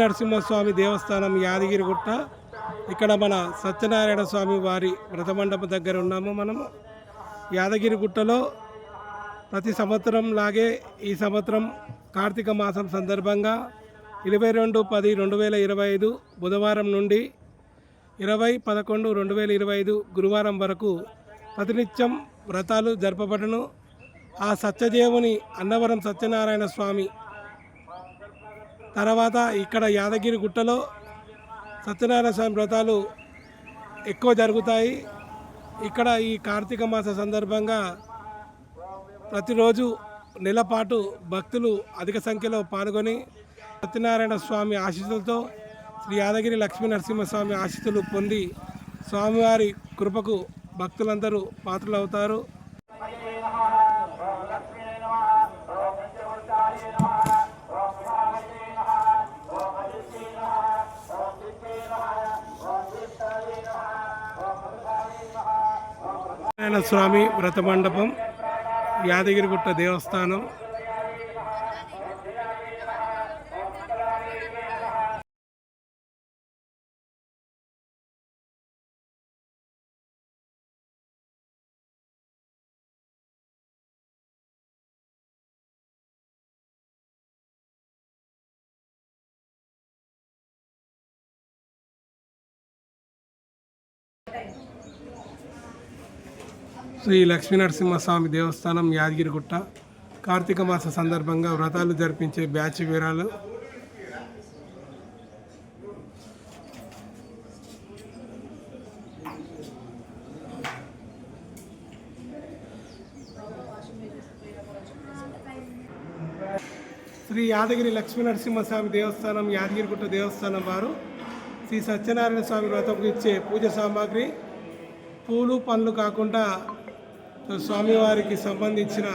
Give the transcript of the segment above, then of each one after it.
నరసింహస్వామి దేవస్థానం యాదగిరిగుట్ట. ఇక్కడ మన సత్యనారాయణ స్వామి వారి వ్రతమండపం దగ్గర ఉన్నాము మనము. యాదగిరిగుట్టలో ప్రతి సంవత్సరం లాగే ఈ సంవత్సరం కార్తీక మాసం సందర్భంగా ఇరవై రెండు పది రెండు వేల ఇరవై ఐదు బుధవారం నుండి ఇరవై పదకొండు రెండు వేల ఇరవై ఐదు గురువారం వరకు ప్రతినిత్యం వ్రతాలు జరపబడను. ఆ సత్యదేవుని అన్నవరం సత్యనారాయణ స్వామి తర్వాత ఇక్కడ యాదగిరి గుట్టలో సత్యనారాయణ స్వామి వ్రతాలు ఎక్కువ జరుగుతాయి. ఇక్కడ ఈ కార్తీక మాస సందర్భంగా ప్రతిరోజు నెలపాటు భక్తులు అధిక సంఖ్యలో పాల్గొని సత్యనారాయణ స్వామి ఆశీస్సులతో శ్రీ యాదగిరి లక్ష్మీ నరసింహస్వామి ఆశీస్సులు పొంది స్వామివారి కృపకు భక్తులందరూ పాత్రలవుతారు. స్వామి వ్రత మండపం యాదగిరిగుట్ట దేవస్థానం. శ్రీ లక్ష్మీనరసింహస్వామి దేవస్థానం యాదగిరిగుట్ట. కార్తీక మాస సందర్భంగా వ్రతాలు జరిపించే బ్యాచ్ వివరాలు శ్రీ యాదగిరి లక్ష్మీ నరసింహస్వామి దేవస్థానం యాదగిరిగుట్ట దేవస్థానం వారు శ్రీ సత్యనారాయణ స్వామి వ్రతంకు ఇచ్చే పూజ సామాగ్రి పూలు పండ్లు కాకుండా స్వామివారికి సంబంధించిన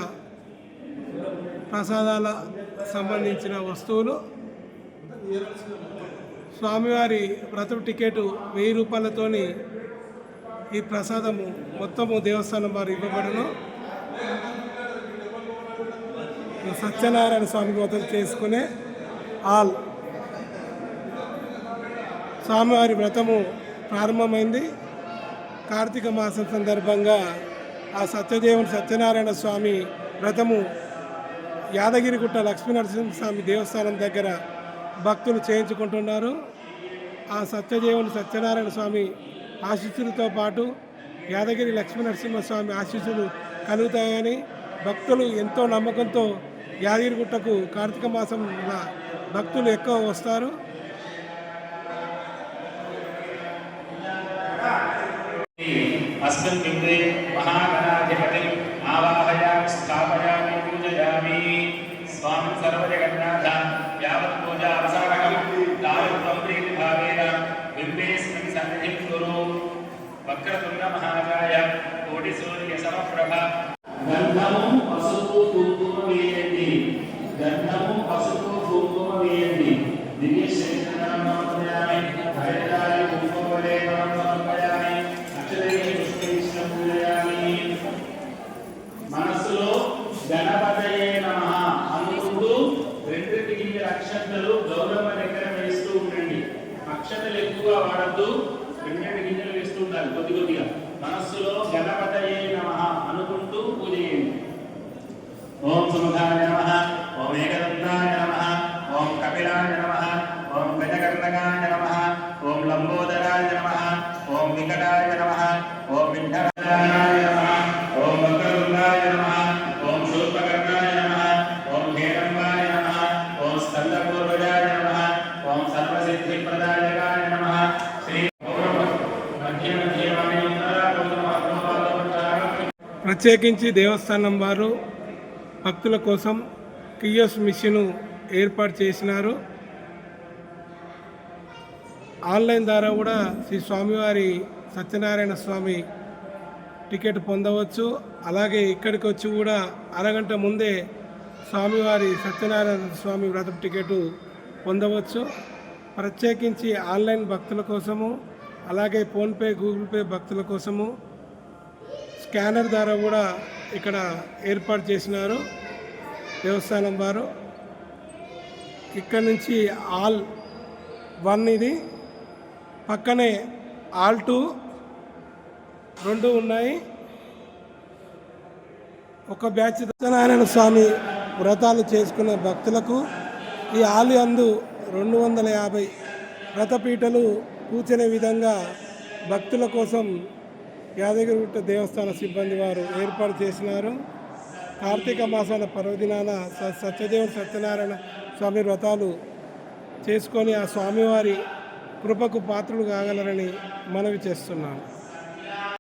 ప్రసాదాల సంబంధించిన వస్తువులు. స్వామివారి వ్రతం టికెట్ వెయ్యి రూపాయలతోని ఈ ప్రసాదము మొత్తము దేవస్థానం వారు ఇవ్వబడును. సత్యనారాయణ స్వామి వ్రతం చేసుకునే ఆల్. స్వామివారి వ్రతము ప్రారంభమైంది. కార్తీక మాసం సందర్భంగా ఆ సత్యదేవుని సత్యనారాయణ స్వామి వ్రతము యాదగిరిగుట్ట లక్ష్మీ నరసింహస్వామి దేవస్థానం దగ్గర భక్తులు చేయించుకుంటున్నారు ఆ సత్యదేవుని సత్యనారాయణ స్వామి ఆశీస్సులతో పాటు యాదగిరి లక్ష్మీ నరసింహస్వామి ఆశీస్సులు కలుగుతాయని భక్తులు ఎంతో నమ్మకంతో యాదగిరిగుట్టకు కార్తీక మాసం భక్తులు ఎక్కువ వస్తారు अस्मिन् बिम्बे महागणाधिपतिम् వక్రతుండ మహాకాయ కోటి సూర్య సమప్రభ గంధము పసుపు కుంకుమ వేయండి గంధము పసుపు కుంకుమ వేయండి దివ్య శరీరం సమర్పయామి హరిదారి కుంకుమలే సమర్పయామి అక్షరేణి పుష్పకృష్ణ మనస్సులో గణపతయే నమ అనుకుంటూ రెండు డిగ్రీ అక్షతలు గౌరవ దగ్గర వేస్తూ ఉండండి. అక్షతలు ఎక్కువగా వాడద్దు. రెండు గింజలు వేస్తూ ఉండాలి కొద్ది కొద్దిగా మనస్సులో ప్రత్యేకించి దేవస్థానం వారు భక్తుల కోసం కియోస్ మిషను ఏర్పాటు చేసినారు. ఆన్లైన్ ద్వారా కూడా శ్రీ స్వామివారి సత్యనారాయణ స్వామి టికెట్ పొందవచ్చు. అలాగే ఇక్కడికి వచ్చి కూడా అరగంట ముందే స్వామివారి సత్యనారాయణ స్వామి వ్రత టికెట్ పొందవచ్చు. ప్రత్యేకించి ఆన్లైన్ భక్తుల కోసము అలాగే ఫోన్పే గూగుల్ పే భక్తుల కోసము స్కానర్ ద్వారా కూడా ఇక్కడ ఏర్పాటు చేసినారు దేవస్థానం వారు. ఇక్కడ నుంచి ఆల్ వన్ ఇది. పక్కనే ఆల్ టూ. రెండు ఉన్నాయి. ఒక బ్యాచ్ సత్యనారాయణ స్వామి వ్రతాలు చేసుకునే భక్తులకు ఈ ఆలి అందు రెండు వందల యాభై వ్రతపీఠలు కూర్చునే విధంగా భక్తుల కోసం యాదగిరిగుట్ట దేవస్థాన సిబ్బంది వారు ఏర్పాటు చేసినారు. కార్తీక మాసాల పర్వదినాన స- సత్యదేవుడు సత్యనారాయణ స్వామి వ్రతాలు చేసుకొని ఆ స్వామివారి కృపకు పాత్రలు కాగలరని మనవి చేస్తున్నాను.